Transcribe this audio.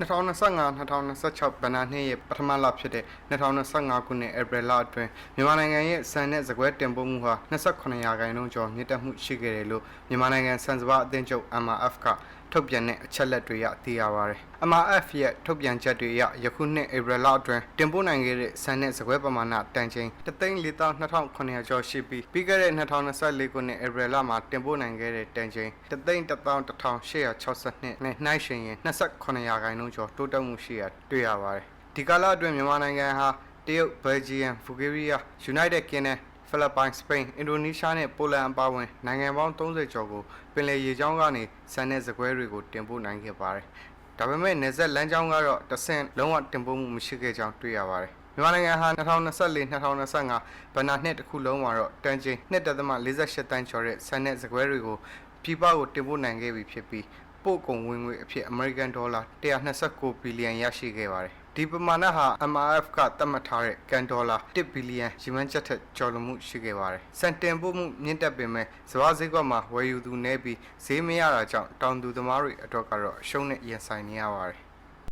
2025-2026ဘဏ္ဍာနှစ်ရဲ့ပထမလဖြစ်တဲ့2025ခုနှစ်ဧပြီလအတွင်းမြန်မာနိုင်ငံရဲ့စံနဲ့စကွဲတင်ပို့မှုဟာ28ရာခိုင်နှုန်းကျော်မြင့်တက်မှုရှိခဲ့တယ်လို့မြန်မာနိုင်ငံစံစပါအသင်းချုပ် MRF ကထုတ်ပြန်တဲ့အချက်လက်တွေအရသိရပါတယ်။ MRF ရဲ့ထုတ်ပြန်ချက်တွေအရယခုနှစ်ဧပြီလအတွင်းတင်ပို့နိုင်ခဲ့တဲ့စံနဲ့စကွဲပမာဏတန်ချိန်3,42900ကျော်ရှိပြီးပြီးခဲ့တဲ့2024ခုနှစ်ဧပြီလမှာတင်ပို့နိုင်ခဲ့တဲ့တန်ချိန်3,11862နဲ့နှိုင်းယှဉ်ရင်28ရာခိုင်နှုန်းကျော်တိုးတက်မှုရှိရတွေ့ရပါတယ်။ဒီကာလအတွင်းမြန်မာနိုင်ငံဟာတရုတ်၊ဘယ်လ်ဂျီယံ၊ဘူဂေးရီးယား၊ယူနိုက်တက်ကင်းနယ် ဖိလစ်ပိုင်၊စပိန်၊အင်ဒိုနီးရှားနဲ့ပိုလန်အပါအဝင်နိုင်ငံပေါင်း30ကျော်ကိုပင်လယ်ရေကြောင်းကနေဆန်တဲ့စကွဲတွေကိုတင်ပို့နိုင်ခဲ့ပါတယ်။ဒါပေမဲ့နေဆက်လမ်းကြောင်းကတော့တဆင့်လုံးဝတင်ပို့မှုမရှိခဲ့ကြောင်းတွေ့ရပါတယ်။မြန်မာနိုင်ငံဟာ2024-2025ဘဏ္ဍာနှစ်တစ်ခုလုံးမှာတော့တန်ချိန်1.48တန်းကျော်တဲ့ဆန်တဲ့စကွဲတွေကိုပြည်ပကိုတင်ပို့နိုင်ခဲ့ပြီဖြစ်ပြီး ပို့ကုန်ဝင်ငွေအဖြစ်အမေရိကန်ဒေါ်လာ129ဘီလီယံရရှိခဲ့ပါတယ်။ဒီပမာဏဟာ MRF ကသတ်မှတ်ထားတဲ့ကန်ဒေါ်လာ1ဘီလီယံရည်မှန်းချက်ထက်ကျော်လွန်မှုရှိခဲ့ပါတယ်။စံတင်ပို့မှုမြင့်တက်ပေမဲ့စပါးဈေးကွက်မှာဝယ်ယူသူနည်းပြီးဈေးမရတာကြောင့်တောင်သူသမားတွေအတွက်ကတော့အရှုံးနဲ့ရင်ဆိုင်နေရပါတယ်